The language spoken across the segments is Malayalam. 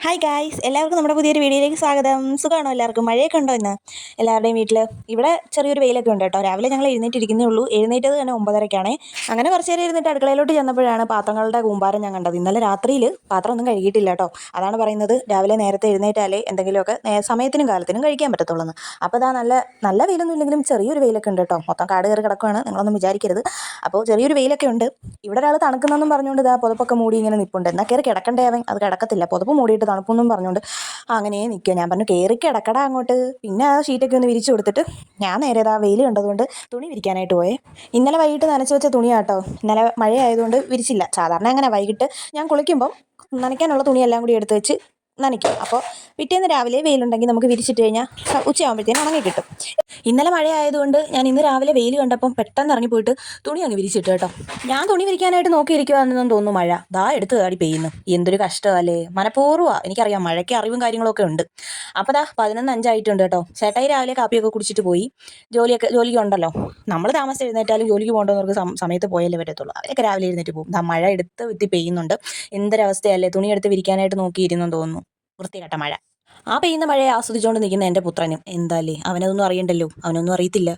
ഹായ് ഗായ്സ് എല്ലാവർക്കും നമ്മുടെ പുതിയൊരു വീഡിയോയിലേക്ക് സ്വാഗതം. സുഖമാണോ എല്ലാവർക്കും? മഴയൊക്കെ ഉണ്ടോ ഇന്ന്? എല്ലാവരുടെയും വീട്ടിൽ ഇവിടെ ചെറിയൊരു വെയിലൊക്കെ ഉണ്ട് കേട്ടോ. രാവിലെ ഞങ്ങൾ എഴുന്നേറ്റിരിക്കുന്നേ ഉള്ളൂ. എഴുന്നേറ്റത് തന്നെ ഒമ്പതരയ്ക്കാണ് അങ്ങനെ കുറച്ച് നേരം ഇരുന്നിട്ട് അടുക്കളയിലോട്ട് ചെന്നപ്പോഴാണ് പാത്രങ്ങളുടെ കൂമ്പാരം ഞാൻ കണ്ടത്. ഇന്നലെ രാത്രിയിൽ പാത്രം ഒന്നും കഴുകിയിട്ടില്ല കേട്ടോ. അതാണ് പറയുന്നത് രാവിലെ നേരത്തെ എഴുന്നേറ്റാലേ എന്തെങ്കിലുമൊക്കെ സമയത്തിനും കാലത്തിനും കഴിക്കാൻ പറ്റത്തുള്ളൂ അപ്പോൾ അതാ നല്ല നല്ല വെയിലൊന്നും ഇല്ലെങ്കിലും ചെറിയൊരു വെയിലൊക്കെ ഉണ്ട് കേട്ടോ. മൊത്തം കാട് കയറി കിടക്കുകയാണ് നിങ്ങളൊന്നും വിചാരിക്കരുത്. അപ്പോൾ ചെറിയൊരു വെയിലൊക്കെ ഉണ്ട്. ഇവിടെ ഒരാൾ തണുക്കുന്നതെന്നും പറഞ്ഞുകൊണ്ട് ഇതാ പുതപ്പൊക്കെ മൂടി ഇങ്ങനെ നിൽപ്പുണ്ട് എന്നാൽ കയറി കിടക്കണ്ടേ അവൻ? അത് കിടക്കത്തില്ല. പുതപ്പ് മൂടിയിട്ട് തണുപ്പൊന്നും പറഞ്ഞുകൊണ്ട് അങ്ങനെ നിൽക്കുക ഞാൻ പറഞ്ഞു കയറി കിടക്കടാ അങ്ങോട്ട്. പിന്നെ ആ ഷീറ്റൊക്കെ ഒന്ന് വിരിച്ചു കൊടുത്തിട്ട് ഞാൻ നേരെ ഇതാ വെയിൽ കണ്ടതുകൊണ്ട് തുണി വിരിക്കാനായിട്ട് പോയേ. ഇന്നലെ വൈകിട്ട് നനച്ച് വെച്ച തുണിയാട്ടോ. ഇന്നലെ മഴയായതുകൊണ്ട് വിരിച്ചില്ല. സാധാരണ അങ്ങനെ വൈകിട്ട് ഞാൻ കുളിക്കുമ്പം നനയ്ക്കാനുള്ള തുണിയെല്ലാം കൂടി എടുത്ത് വെച്ച് നനയ്ക്കും. അപ്പോൾ പിറ്റേന്ന് രാവിലെ വെയിലുണ്ടെങ്കിൽ നമുക്ക് വിരിച്ചിട്ട് കഴിഞ്ഞാൽ ഉച്ചയാകുമ്പോഴത്തേനും ഉണങ്ങി കിട്ടും. ഇന്നലെ മഴയായതുകൊണ്ട് ഞാൻ ഇന്ന് രാവിലെ വെയിൽ കണ്ടപ്പം പെട്ടെന്ന് ഇറങ്ങിപ്പോയിട്ട് തുണി അങ്ങ് വിരിച്ചിട്ട് കേട്ടോ. ഞാൻ തുണി വിരിക്കാനായിട്ട് നോക്കിയിരിക്കുവാണെന്ന് തോന്നുന്നു മഴ. ദാ എടുത്ത് കാടി പെയ്യുന്നു. എന്തൊരു കഷ്ടമല്ലേ മനഃപൂർവമാണ് എനിക്കറിയാം മഴയ്ക്ക് അറിവും കാര്യങ്ങളൊക്കെ ഉണ്ട്. അപ്പോൾ ദാ പതിനൊന്ന് അഞ്ചായിട്ടുണ്ട് കേട്ടോ. ചേട്ടായി രാവിലെ കാപ്പിയൊക്കെ കുടിച്ചിട്ട് പോയി. ജോലിയൊക്കെ ജോലിക്ക് ഉണ്ടല്ലോ. നമ്മൾ താമസിച്ച് എഴുന്നേറ്റാലും ജോലിക്ക് പോകേണ്ടവർക്ക് സമയത്ത് പോയല്ലേ പറ്റത്തുള്ളൂ. അവരൊക്കെ രാവിലെ എഴുന്നേറ്റ് പോകും. ദാ മഴ എടുത്ത് വിത്തി പെയ്യുന്നുണ്ട്. എന്തൊരവസ്ഥയല്ലേ. തുണി എടുത്ത് വിരിക്കാനായിട്ട് നോക്കിയിരുന്നെന്ന് തോന്നുന്നു. വൃത്തികെട്ട മഴ ആ പെയ്യുന്ന മഴയെ ആസ്വദിച്ചുകൊണ്ട് നിൽക്കുന്ന എന്റെ പുത്രനും. എന്താല്ലേ? അവനതൊന്നും അറിയണ്ടല്ലോ. അവനൊന്നും അറിയത്തില്ല.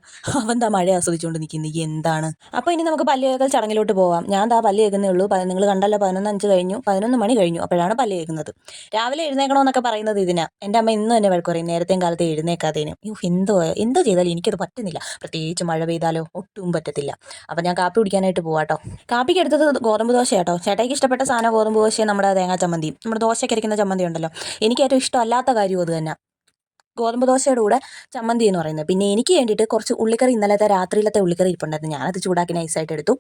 അവൻ താ മഴ ആസ്വദിച്ചുകൊണ്ട് നിൽക്കുന്നത് എന്താണ്? അപ്പോൾ ഇനി നമുക്ക് പല്ല് കേൾക്കൽ ചടങ്ങിലോട്ട് പോവാം. ഞാൻ താ പല്ല് കേൾക്കുന്നേ ഉള്ളൂ. നിങ്ങൾ കണ്ടല്ലോ പതിനൊന്ന് അഞ്ച് കഴിഞ്ഞു. പതിനൊന്ന് മണി കഴിഞ്ഞു. അപ്പോഴാണ് പല്ല് കേൾക്കുന്നത് രാവിലെ എഴുന്നേക്കണമെന്നൊക്കെ പറയുന്നത് ഇതിനാ. എന്റെ അമ്മ ഇന്നും എന്നെ വഴക്ക് പറയും നേരത്തെയും കാലത്ത് എഴുന്നേക്കാതേനും യു എന്തോ എന്തോ ചെയ്താലും എനിക്കത് പറ്റുന്നില്ല. പ്രത്യേകിച്ച് മഴ പെയ്താലോ ഒട്ടും പറ്റത്തില്ല. അപ്പോൾ ഞാൻ കാപ്പി കുടിക്കാനായിട്ട് പോവാട്ടോ. കാപ്പിക്ക് എടുത്തത് ഗോതമ്പ് ദോശ കേട്ടോ ചേട്ടായിക്ക് ഇഷ്ടപ്പെട്ട സാധനം ഗോതമ്പ് ദോശയും നമ്മുടെ തേങ്ങാ ചമ്മന്തി നമ്മുടെ ദോശയ്ക്ക് അരയ്ക്കുന്ന ചമ്മന്തി ഉണ്ടല്ലോ. എനിക്ക് ഏറ്റവും ഇഷ്ടമല്ലാത്ത കാര്യവും അത് തന്നെ. ഗോതമ്പ് ദോശയുടെ കൂടെ ചമ്മന്തി എന്ന് പറയുന്നത്. പിന്നെ എനിക്ക് വേണ്ടിയിട്ട് കുറച്ച് ഉള്ളിക്കറി ഇന്നലത്തെ രാത്രിയിലത്തെ ഉള്ളിക്കറി ഇരിപ്പുണ്ടായിരുന്നു. ഞാനത് ചൂടാക്കി നൈസായിട്ട് എടുത്തു.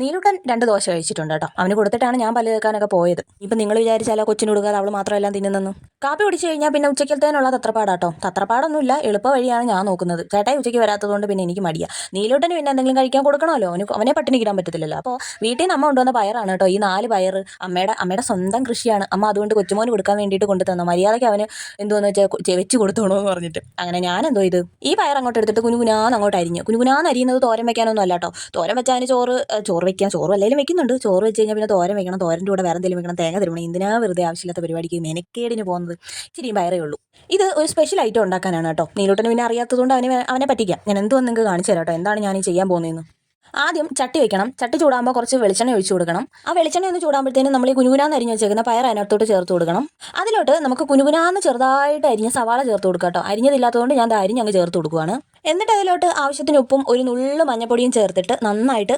നീലുട്ടൻ രണ്ട് ദോശ കഴിച്ചിട്ടുണ്ട് കേട്ടോ. അവന് കൊടുത്തിട്ടാണ് ഞാൻ പല്ല് കേൾക്കാനൊക്കെ പോയത്. ഇപ്പം നിങ്ങൾ വിചാരിച്ചാലോ കൊച്ചിന് കൊടുക്കാതെ അവൾ മാത്രമല്ല തിന്നുന്നു കാപ്പി കുടിച്ച് കഴിഞ്ഞാൽ പിന്നെ ഉച്ചക്കലത്തേനുള്ള തത്രപ്പാടാട്ടോ. തത്രപ്പാടൊന്നുമില്ല. എളുപ്പ വഴിയാണ് ഞാൻ നോക്കുന്നത്. ചേട്ടായി ഉച്ചയ്ക്ക് വരാത്തതുകൊണ്ട് പിന്നെ എനിക്ക് മടിയാ. നീലുട്ടന് പിന്നെ എന്തെങ്കിലും കഴിക്കാൻ കൊടുക്കണമല്ലോ. അവന് അവനെ പട്ടിണി കിടാൻ പറ്റത്തില്ലല്ലോ. അപ്പോൾ വീട്ടിൽ നിന്ന് അമ്മ കൊണ്ടുവന്ന പയറാണ് കേട്ടോ. ഈ നാല് പയർ അമ്മയുടെ അമ്മയുടെ സ്വന്തം കൃഷിയാണ്. അമ്മ അതുകൊണ്ട് കൊച്ചുമോന് കൊടുക്കാൻ വേണ്ടിയിട്ട് കൊണ്ടുതന്നു. മര്യാദയ്ക്ക് അവന് എന്തോന്ന് വെച്ചാൽ വെച്ച് കൊടുത്തോണോ എന്ന് പറഞ്ഞിട്ട്. അങ്ങനെ ഞാൻ എന്തോ ഇത് ഈ പയർ അങ്ങോട്ട് എടുത്തിട്ട് കുനുകുനാന്ന് അങ്ങോട്ട് അരിഞ്ഞു. കുനുകുനാന്ന് അരിയുന്നത് തോരൻ വെക്കാനൊന്നും അല്ല കേട്ടോ തോരൻ വെച്ചാൽ ചോറ് ചോറ് വെക്കാൻ ചോറ് അല്ലെങ്കിലും വെക്കുന്നുണ്ട്. ചോറ് വെച്ച് കഴിഞ്ഞാൽ പിന്നെ തോരൻ വെക്കണം. തോരന്റെ കൂടെ വേറെ എന്തെങ്കിലും വെക്കണം. തേങ്ങ തരുമണം. എന്തിനാ വെറുതെ ആവശ്യമില്ലാത്ത പരിപാടിക്ക് മെനക്കേടിന് പോകുന്നത്? ഇച്ചിരി പയറേ ഉള്ളൂ. ഇത് ഒരു സ്പെഷ്യൽ ഐറ്റം ഉണ്ടാക്കാനാണ് കേട്ടോ. നീലോട്ടന് പിന്നെ അറിയാത്തതുകൊണ്ട് അവനെ അവനെ പറ്റിക്കാം. ഞാൻ എന്തോ നിങ്ങൾക്ക് കാണിച്ചു തരാം കേട്ടോ. എന്താണ് ഞാൻ ചെയ്യാൻ പോകുന്നതെന്ന്? ആദ്യം ചട്ടി വെക്കണം. ചട്ടി ചൂടാകുമ്പോൾ കുറച്ച് വെളിച്ചെണ്ണ ഒഴിച്ചു കൊടുക്കണം. ആ വെളിച്ചെണ്ണ ഒന്ന് ചൂടാകുമ്പോഴത്തേനും നമ്മൾ ഈ കുനുകുനാന്ന് അരിഞ്ഞ് വെച്ചേക്കുന്ന പയർ അതിനകത്തോട്ട് ചേർത്ത് കൊടുക്കണം. അതിലോട്ട് നമുക്ക് കുനുകുനാന്ന് ചെറുതായിട്ട് അരിഞ്ഞ സവാള ചേർത്ത് കൊടുക്കാം കേട്ടോ അരിഞ്ഞതില്ലാത്തതുകൊണ്ട് ഞാൻ അത് അരിഞ്ഞ് അങ്ങ് ചേർത്ത് കൊടുക്കുവാണ്. എന്നിട്ട് അതിലോട്ട് ആവശ്യത്തിന് ഉപ്പും ഒരു നുള്ളു മഞ്ഞപ്പൊടിയും ചേർത്തിട്ട് നന്നായിട്ട്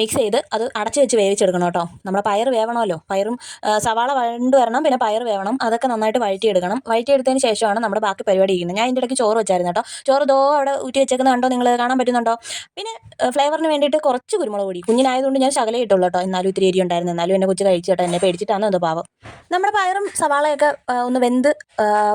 മിക്സ് ചെയ്ത് അത് അടച്ചു വെച്ച് വേവിച്ചെടുക്കണം കേട്ടോ. നമ്മുടെ പയർ വേവണമല്ലോ. പയറും സവാള വഴണ്ട് വരണം പിന്നെ പയർ വേവണം. അതൊക്കെ നന്നായിട്ട് വഴറ്റിയെടുക്കണം. വഴറ്റിയെടുത്തതിന് ശേഷമാണ് നമ്മുടെ ബാക്കി പരിപാടി ചെയ്യുന്നത് ഞാൻ ഇതിന്റെ ഇടയ്ക്ക് ചോറ് വെച്ചായിരുന്നു കേട്ടോ. ചോറ് ദോ അവിടെ ഊറ്റി വെച്ചേക്കുന്നുണ്ടോ നിങ്ങൾ കാണാൻ പറ്റുന്നുണ്ടോ? പിന്നെ ഫ്ലേവറിന് വേണ്ടിയിട്ട് കുറച്ച് കുരുമുളക് പൊടി. കുഞ്ഞിനായതുകൊണ്ട് ഞാൻ ശകലേ ഇട്ടുള്ളൂ കേട്ടോ എന്നാലും ഇത്തിരി ഉണ്ടായിരുന്നു. എന്നാലും എന്നെ കൊച്ചു കഴിച്ചു കേട്ടോ. എന്നെ പേടിച്ചിട്ടാണ് എന്തോ പാവം. നമ്മുടെ പയറും സവാളയൊക്കെ ഒന്ന് വെന്ത്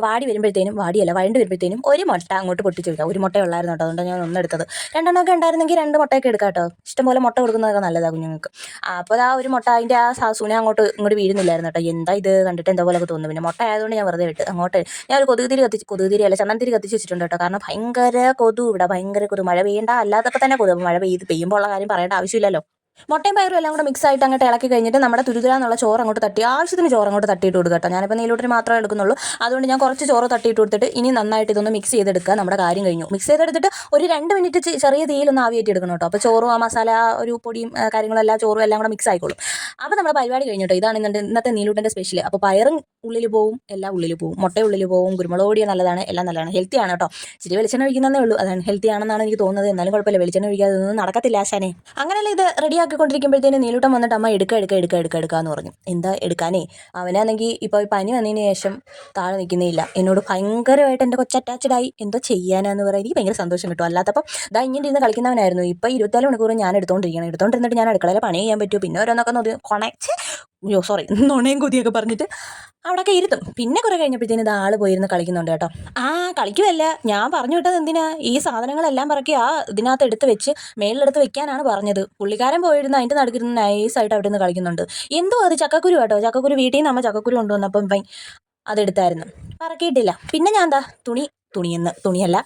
വാടി വരുമ്പോഴത്തേനും വാടിയല്ല വഴണ്ട് വരുമ്പോഴത്തേനും ഒരു മുട്ട അങ്ങോട്ട് പൊട്ടിച്ചു വെക്കാം ഒരു മുട്ട ഉള്ളായിരുന്നു കേട്ടോ. അതുകൊണ്ട് ഞാൻ ഒന്ന് എടുത്തത്. രണ്ടെണ്ണമൊക്കെ ഉണ്ടായിരുന്നെങ്കിൽ രണ്ട് മുട്ടയൊക്കെ എടുക്കാം കേട്ടോ. ഇഷ്ടംപോലെ മുട്ട കൊടുക്കുന്നതൊക്കെ നല്ലതാണ് കുഞ്ഞുങ്ങൾക്ക്. അപ്പോൾ ആ ഒരു മുട്ട അതിന്റെ ആ സാസുനെ അങ്ങോട്ട് ഇങ്ങോട്ട് വീഴുന്നില്ലായിരുന്നു കേട്ടോ. എന്താ ഇത് കണ്ടിട്ട് എന്താ പോലൊക്കെ തോന്നുന്നു. പിന്നെ മുട്ട ആയതുകൊണ്ട് ഞാൻ വെറുതെ വിട്ട്. അങ്ങോട്ട് ഞാൻ ഒരു കൊതുകുതിരി കത്തിച്ച് അല്ല ചന്ദനത്തിരി കത്തിച്ച് വെച്ചിട്ടുണ്ട് കേട്ടോ. കാരണം ഭയങ്കര കൊതു ഇവിടെ ഭയങ്കര കൊതു. മഴ പെയ്യണ്ട. അല്ലാത്തപ്പോൾ തന്നെ കൊതു. മഴ പെയ്ത് പെയ്യുമ്പോൾ ഉള്ള കാര്യം പറയേണ്ട ആവശ്യമില്ലല്ലോ. മുട്ടയും പയറും എല്ലാം കൂടെ മിക്സ് ആയിട്ട് അങ്ങോട്ട് ഇളക്കി കഴിഞ്ഞിട്ട് നമ്മുടെ തുരുതുരാന്നുള്ള ചോറ് അങ്ങോട്ട് തട്ടി. ആവശ്യത്തിന് ചോറ് അങ്ങോട്ട് തട്ടിയിട്ട് കൊടുക്കുക കേട്ടോ. ഞാനിപ്പോൾ നീലൂട്ടിന് മാത്രമേ എടുക്കുന്നുള്ളൂ. അതുകൊണ്ട് ഞാൻ കുറച്ച് ചോറ് തട്ടിയിട്ട് കൊടുത്തിട്ട് ഇനി നന്നായിട്ട് ഇതൊന്ന് മിക്സ് ചെയ്തെടുക്കുക. നമ്മുടെ കാര്യം കഴിഞ്ഞു. മിക്സ് ചെയ്തെടുത്തിട്ട് ഒരു രണ്ട് മിനിറ്റ് ചെറിയ തീയിലൊന്ന് ആവിയേറ്റി എടുക്കണം കേട്ടോ. അപ്പോൾ ചോറും ആ മസാല ഒരു പൊടിയും കാര്യങ്ങളെല്ലാം ചോറും എല്ലാം കൂടെ മിക്സ് ആയിക്കോളും. അപ്പോൾ നമ്മുടെ പരിപാടി കഴിഞ്ഞു കേട്ടോ. ഇതാണ് ഇന്നത്തെ ഇന്നത്തെ നീലൂട്ടന്റെ സ്പെഷ്യൽ അപ്പോൾ പയറും ഉള്ളിൽ പോവും എല്ലാം ഉള്ളിൽ പോവും. മുട്ട ഉള്ളിൽ പോവും കുരുമുളക് പൊടിയ നല്ലതാണ് എല്ലാം നല്ലതാണ്. ഹെൽത്തി ആണ് കേട്ടോ. ഇച്ചിരി വെളിച്ചെണ്ണ ഒഴിക്കുന്നതേ ഉള്ളൂ. അതാണ് ഹെൽത്തി ആണെന്നാണ് എനിക്ക് തോന്നുന്നത്. എന്നാലും കുഴപ്പമില്ല. വെളിച്ചെണ്ണ ഒഴിക്കാതെ ഒന്നും നടക്കത്തില്ല ആശാനെ. അങ്ങനെയല്ല ഇത് റെഡി ആക്കിക്കൊണ്ടിരിക്കുമ്പോഴത്തേനും നീലൂട്ടം വന്നിട്ട് അമ്മ എടുക്കുക എടുക്കുക എടുക്കുക എടുക്കുക എന്ന് പറഞ്ഞു. എന്താ എടുക്കാനേ? അവനാണെങ്കിൽ ഇപ്പോൾ പനി വന്നതിന് ശേഷം താഴെ നിൽക്കുന്നേ ഇല്ല. എന്നോട് ഭയങ്കരമായിട്ട് എന്റെ കൊച്ചു അറ്റാച്ച്ഡ് ആയി. എന്തോ ചെയ്യാനാന്ന് പറയാൻ എനിക്ക് ഭയങ്കര സന്തോഷം കിട്ടും. അല്ലാത്തപ്പം ദാ ഇങ്ങനെ ഇരുന്ന് കളിക്കുന്നവനായിരുന്നു. ഇപ്പോൾ ഇരുപത്തിനാല് മണിക്കൂർ ഞാൻ എടുത്തോണ്ടിരിക്കണം എടുത്തോണ്ടിരുന്നിട്ട് ഞാൻ അടുക്കളയിൽ പണി ചെയ്യാൻ പറ്റുമോ? പിന്നെ ഓരോന്നൊക്കെ കൊണച്ച് അയ്യോ സോറി നുണയും കുതിയൊക്കെ പറഞ്ഞിട്ട് അവിടെയൊക്കെ ഇരുത്തും. പിന്നെ കുറെ കഴിഞ്ഞപ്പോഴത്തേനും ഇത് ആൾ പോയിരുന്ന് കളിക്കുന്നുണ്ട് കേട്ടോ. ആ കളിക്കുമല്ല ഞാൻ പറഞ്ഞു വിട്ടത് എന്തിനാ? ഈ സാധനങ്ങളെല്ലാം പറക്കി. ആ ഇതിനകത്ത് എടുത്ത് വെച്ച് മേളിലെടുത്ത് വെക്കാനാണ് പറഞ്ഞത്. പുള്ളിക്കാരൻ പോയിരുന്ന് അതിന്റെ നടുക്കിരുന്ന് നൈസായിട്ട് അവിടെ നിന്ന് കളിക്കുന്നുണ്ട്. എന്തോ അത് ചക്കക്കുരു കേട്ടോ. ചക്കക്കുരു വീട്ടിൽ നിന്ന് അമ്മ ചക്കക്കുരു കൊണ്ടുവന്നപ്പം അതെടുത്തായിരുന്നു. പറക്കിയിട്ടില്ല. പിന്നെ ഞാൻ എന്താ തുണി തുണിയെന്ന് തുണിയല്ല.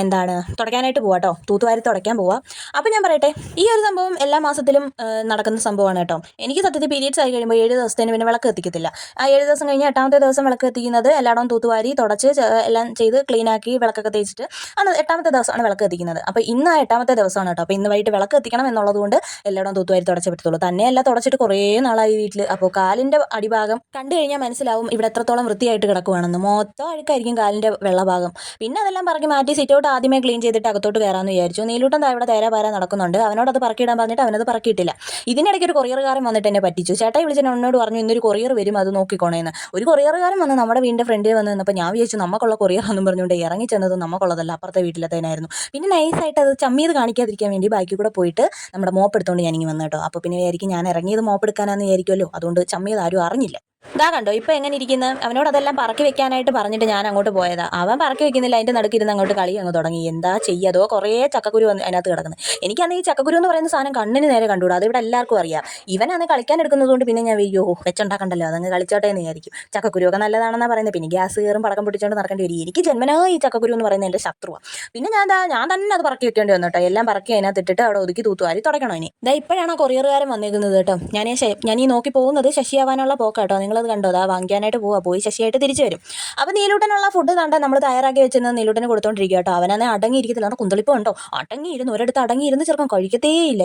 എന്താണ്? തുടയ്ക്കാനായിട്ട് പോവാം കേട്ടോ തൂത്തുവാരി തുടയ്ക്കാൻ പോവാം. അപ്പോൾ ഞാൻ പറയട്ടെ ഈ ഒരു സംഭവം എല്ലാ മാസത്തിലും നടക്കുന്ന സംഭവമാണ് കേട്ടോ എനിക്ക് സത്യത്തിൽ പീരീഡ്സ് ആയി കഴിയുമ്പോൾ ഏഴ് ദിവസത്തിന് പിന്നെ വിളക്ക് എത്തിക്കത്തില്ല ആ ഏഴ് ദിവസം കഴിഞ്ഞ് എട്ടാമത്തെ ദിവസം വിളക്ക് എത്തിക്കുന്നത് എല്ലായിടവും തൂത്തുവാരി തുടച്ച് എല്ലാം ചെയ്ത് ക്ലീൻ ആക്കി വിളക്കൊക്കെ തേച്ചിട്ട് ആണ് എട്ടാമത്തെ ദിവസമാണ് വിളക്ക് എത്തിക്കുന്നത് അപ്പോൾ ഇന്ന് ആ എട്ടാമത്തെ ദിവസമാണ് കേട്ടോ അപ്പോൾ ഇന്ന് വൈകിട്ട് വിളക്ക് എത്തിക്കണം എന്നുള്ളത് കൊണ്ട് എല്ലായിടവും തൂത്തുവാരി തുടച്ചേ പറ്റത്തുള്ളൂ തന്നെയല്ല തുടച്ചിട്ട് കുറേ നാളായി വീട്ടിൽ അപ്പോൾ കാലിന്റെ അടിഭാഗം കണ്ടു കഴിഞ്ഞാൽ മനസ്സിലാവും ഇവിടെ എത്രത്തോളം വൃത്തിയായിട്ട് കിടക്കുവാണെന്ന്. മൊത്തം അഴുക്കായിരിക്കും കാലിന്റെ വെള്ളഭാഗം. പിന്നെ അതെല്ലാം പറക്കി മാറ്റി സിറ്റൗട്ട് ആദ്യമേ ക്ലീൻ ചെയ്തിട്ട് അകത്തോട്ട് കയറാമെന്ന് വിചാരിച്ചു. നീലൂട്ടൻ ദാ ഇവിടെ തേരാ പാര നടക്കുന്നുണ്ട്. അവനോട് അത് പറക്കിയിടാൻ പറഞ്ഞിട്ട് അവനത് പറക്കിയിട്ടില്ല. ഇതിനിടയ്ക്ക് ഒരു കൊറിയറുകാരൻ വന്നിട്ട് എന്നെ പറ്റിച്ചു. ചേട്ടായി വിളിച്ചിട്ട് എന്നോട് പറഞ്ഞു ഇന്നൊരു കൊറിയർ വരും അത് നോക്കിക്കോണേന്ന്. ഒരു കൊറിയറുകാരൻ വന്ന് നമ്മുടെ വീടിന്റെ ഫ്രണ്ടിൽ വന്ന് നിന്നപ്പോൾ ഞാൻ വിചാരിച്ചു നമുക്കുള്ള കൊറിയർ എന്നും പറഞ്ഞുകൊണ്ട് ഇറങ്ങി ചെന്നത് നമുക്കുള്ളതല്ല അപ്പുറത്തെ വീട്ടിലത്തേനായിരുന്നു. പിന്നെ നൈസായിട്ട് അത് ചമ്മിയത് കാണിക്കാതിരിക്കാൻ വേണ്ടി ബാക്കി കൂടെ പോയിട്ട് നമ്മുടെ മോപ്പ് എടുത്തുകൊണ്ട് ഞാനിങ്ങനെ വന്നു കേട്ടോ. അപ്പോൾ പിന്നെ വിചാരിക്കും ഞാൻ ഇറങ്ങിയത് മോപ്പ് എടുക്കാനാണെന്ന് വിചാരിക്കുമല്ലോ അതുകൊണ്ട് ചമ്മിയത് ആരും അറിഞ്ഞില്ല. ഇതാ കണ്ടോ ഇപ്പൊ എങ്ങനെ ഇരിക്കുന്നു? അവനോട് അതെല്ലാം പറക്കി വെക്കാനായിട്ട് പറഞ്ഞിട്ട് ഞാൻ അങ്ങോട്ട് പോയതാ. അവൻ പറക്കി വെക്കുന്നില്ല അതിന്റെ നടുക്കിരുന്ന് അങ്ങോട്ട് കളി അങ്ങ് തുടങ്ങി. എന്താ ചെയ്യാതോ കുറെ ചക്കക്കുരു അതിനകത്ത് കിടക്കുന്നത് എനിക്കാണ് ഈ ചക്കക്കുരു എന്ന് പറയുന്ന സാധനം കണ്ണിന് നേരെ കണ്ടുകൂടാ. ഇവിടെ എല്ലാവർക്കും അറിയാം. ഇവനാണ് കളിക്കാൻ എടുക്കുന്നത് കൊണ്ട് പിന്നെ ഞാൻ അയ്യോ വെച്ചുണ്ടാക്കണ്ടല്ലോ. അതങ്ങ് കളിച്ചോട്ടെ എന്ന് വിചാരിക്കും. ചക്കക്കുരു ഒക്കെ നല്ലതാണെന്നാ പറയുന്നത് പിന്നെ ഗ്യാസ് കയറും പടക്കം പൊട്ടിച്ചുകൊണ്ട് നടക്കേണ്ടി വരും. എനിക്ക് ജന്മനാ ഈ ചക്കക്കുരു എന്ന് പറയുന്നത് എന്റെ ശത്രുവാണ് പിന്നെ ഞാൻ ഞാൻ തന്നെ അത് പറക്കി വെക്കേണ്ടി വന്നു കേട്ടോ. എല്ലാം പറക്കി അതിനകത്ത് ഇട്ടിട്ട് അവിടെ ഒതുക്കി തൂത്തുവാരി തുടക്കണോ ഇനി. ഇതാ ഇപ്പോഴാണ് കൊറിയറുകാരൻ വന്നിരിക്കുന്നത് കേട്ടോ. ഞാൻ ഞാൻ ഈ നോക്കി പോകുന്നത് ശശിയാവാനുള്ള പോക്കാട്ടോ നിങ്ങളത് കണ്ടോ? അതാ വാങ്ങിക്കാനായിട്ട് പോവാ. പോയി ശശിയായിട്ട് തിരിച്ചു വരും. അപ്പോൾ നീലൂട്ടനുള്ള ഫുഡ് കണ്ട നമ്മൾ തയ്യാറാക്കി വെച്ചിരുന്നത് നീലൂട്ടന് കൊടുത്തോണ്ടിരിക്കുക കേട്ടോ അവനെ അടങ്ങിയിരിക്കത്തില്ല കുന്തളിപ്പ് അടങ്ങിയിരുന്നു അടങ്ങിയിരുന്ന്. ഒരിടത്ത് അടങ്ങിയിരുന്ന് ചെറുക്കം കഴിക്കത്തേയില്ല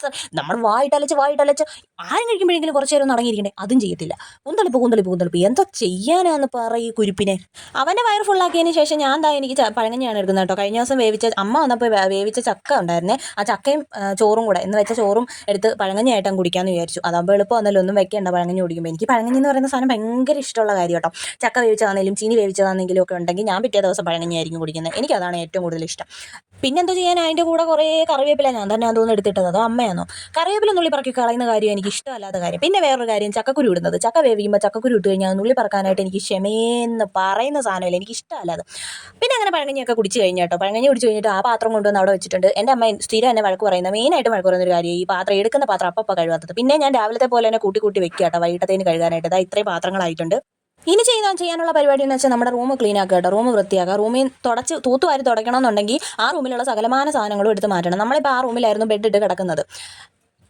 എത്ര നമ്മൾ വായിട്ടലച്ച് വായിട്ടലച്ച് ആരും കഴിക്കുമ്പോഴെങ്കിലും കുറച്ച് നേരം ഒന്ന് അടങ്ങിയിരിക്കണ്ടേ അതും ചെയ്യത്തില്ല. കുന്തളിപ്പ് കുന്തളിപ്പ് കുന്തളിപ്പ്. എന്താ ചെയ്യാനാന്ന് പറയും കുരുപ്പിനെ. അവന്റെ വയറ് ഫുള്ളാക്കിയതിന് ശേഷം ഞാൻ എന്താ എനിക്ക് പഴങ്ങഞ്ഞാണ് എടുക്കുന്നത് കേട്ടോ. കഴിഞ്ഞ ദിവസം വേവിച്ച അമ്മ വന്നപ്പോൾ വേവിച്ച ചക്ക ഉണ്ടായിരുന്നേ. ആ ചക്കയും ചോറും കൂടെ. എന്ന് വെച്ചാൽ ചോറും എടുത്ത് പഴങ്കഞ്ഞിയായിട്ട് അങ്ങ് കുടിക്കാമെന്ന് വിചാരിച്ചു. അതാകുമ്പോൾ എളുപ്പമൊന്നല്ലോ ഒന്നും വെക്കേണ്ട പഴങ്ങഞ്ഞ് കുടിക്കുമ്പോൾ എനിക്ക് പഴങ്ങഞ്ഞ് എന്ന് പറയുന്ന സാധനം ഭയങ്കര ഇഷ്ടമുള്ള കാര്യം കേട്ടോ. ചക്ക വേവിച്ചതാണെങ്കിലും ചീനി വേവിച്ചതാണെങ്കിലും ഒക്കെ ഉണ്ടെങ്കിൽ ഞാൻ പിറ്റേ ദിവസം പഴങ്ങഞ്ഞായിരിക്കും കുടിക്കുന്നത്. എനിക്കതാണ് ഏറ്റവും കൂടുതൽ ഇഷ്ടം. പിന്നെന്താ ചെയ്യാൻ അതിന്റെ കൂടെ കുറേ കറിവേപ്പില ഞാൻ തന്നെ അതൊന്നും എടുത്തിട്ടത്. അതോ അമ്മയാണോ കറിവേപ്പില നുള്ളി പറക്കി കളയുന്ന കാര്യം എനിക്ക് ഇഷ്ടമല്ലാത്ത കാര്യം. പിന്നെ വേറൊരു കാര്യം ചക്കക്കുരു ഇടുന്നത്. ചക്ക വേവിക്കുമ്പോൾ ചക്കക്കുരു ഇട്ട് കഴിഞ്ഞാൽ നുള്ളി പറക്കാനായിട്ട് എനിക്ക് ക്ഷമയെന്ന് പറയുന്ന സാധനമില്ല. എനിക്ക് ഇഷ്ടമല്ലാതെ പിന്നെ അങ്ങനെ പഴങ്കഞ്ഞിയൊക്കെ കുടിച്ച് കഴിഞ്ഞാട്ടോ പഴങ്കഞ്ഞി കുടിച്ച് കഴിഞ്ഞിട്ട് ആ പാത്രം കൊണ്ടുവന്ന് അവിടെ വെച്ചിട്ടുണ്ട്. എന്റെ അമ്മ സ്ഥിരം എന്നെ വഴക്ക് പറയുന്നത് മെയിനായിട്ട് വഴക്ക് പറയുന്ന ഒരു കാര്യം ഈ പാത്രം എടുക്കുന്ന പാത്രം അപ്പം കഴുകാത്തത്. പിന്നെ ഞാൻ രാവിലത്തെ പോലെ തന്നെ കൂട്ടി കൂട്ടി വെക്കുക കേട്ടോ. വൈകിട്ടത്തേന് കഴുകാനായിട്ട്. അതായത് ഇത്രയും പാത്രങ്ങളായിട്ടുണ്ട്. ഇനി ചെയ്താൽ ചെയ്യാനുള്ള പരിപാടി എന്ന് വെച്ചാൽ നമ്മുടെ റൂം ക്ലീൻ ആക്കുക കേട്ടോ. റൂം വൃത്തിയാക്കുക. റൂമിൽ തുടച്ച് തൂത്തുവാരി തുടയ്ക്കണമെന്നുണ്ടെങ്കിൽ ആ റൂമിലുള്ള സകലമാന സാധനങ്ങളും എടുത്ത് മാറ്റണം. നമ്മളിപ്പോൾ ആ റൂമിലായിരുന്നു ബെഡ് ഇട്ട് കിടക്കുന്നത്.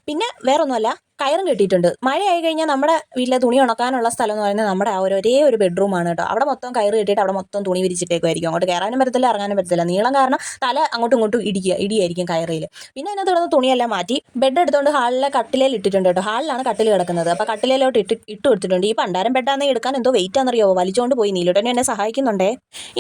പിന്നെ വേറൊന്നുമല്ല കയറും കെട്ടിയിട്ടുണ്ട്. മഴയായി കഴിഞ്ഞാൽ നമ്മുടെ വീട്ടിലെ തുണി ഉണക്കാനുള്ള സ്ഥലം എന്ന് പറയുന്നത് നമ്മുടെ ആ ഒരു ഒരേ ഒരു ബെഡ്റൂമാണ് കേട്ടോ. അവിടെ മൊത്തം കയറ് കെട്ടിയിട്ട് അവിടെ മൊത്തം തുണി വിരിച്ചിട്ടേക്കുമായിരിക്കും അങ്ങോട്ട് കയറാനും പറ്റത്തില്ല ഇറങ്ങാനും പറ്റത്തില്ല. നീളം കാരണം തല അങ്ങോട്ടും ഇങ്ങോട്ടും ഇടിക്കുക ഇടിയായിരിക്കും കയറിയിൽ പിന്നെ അതിനകത്ത് കിടന്ന് തുണിയെല്ലാം മാറ്റി ബെഡ് എടുത്തുകൊണ്ട് ഹാളിലെ കട്ടിലേൽ ഇട്ടിട്ടുണ്ട് കേട്ടോ. ഹാളിലാണ് കട്ടിൽ കിടക്കുന്നത്. അപ്പോൾ കട്ടിലേലോട്ട് ഇട്ട് ഇട്ട് കൊടുത്തിട്ടുണ്ട്. ഈ പണ്ടാരം ബെഡാന്ന് എടുക്കാൻ എന്തോ വെയിറ്റ് ആണെന്നറിയോ വലിച്ചുകൊണ്ട് പോയി. നീലോട്ടനെ എന്നെ സഹായിക്കുന്നുണ്ടേ.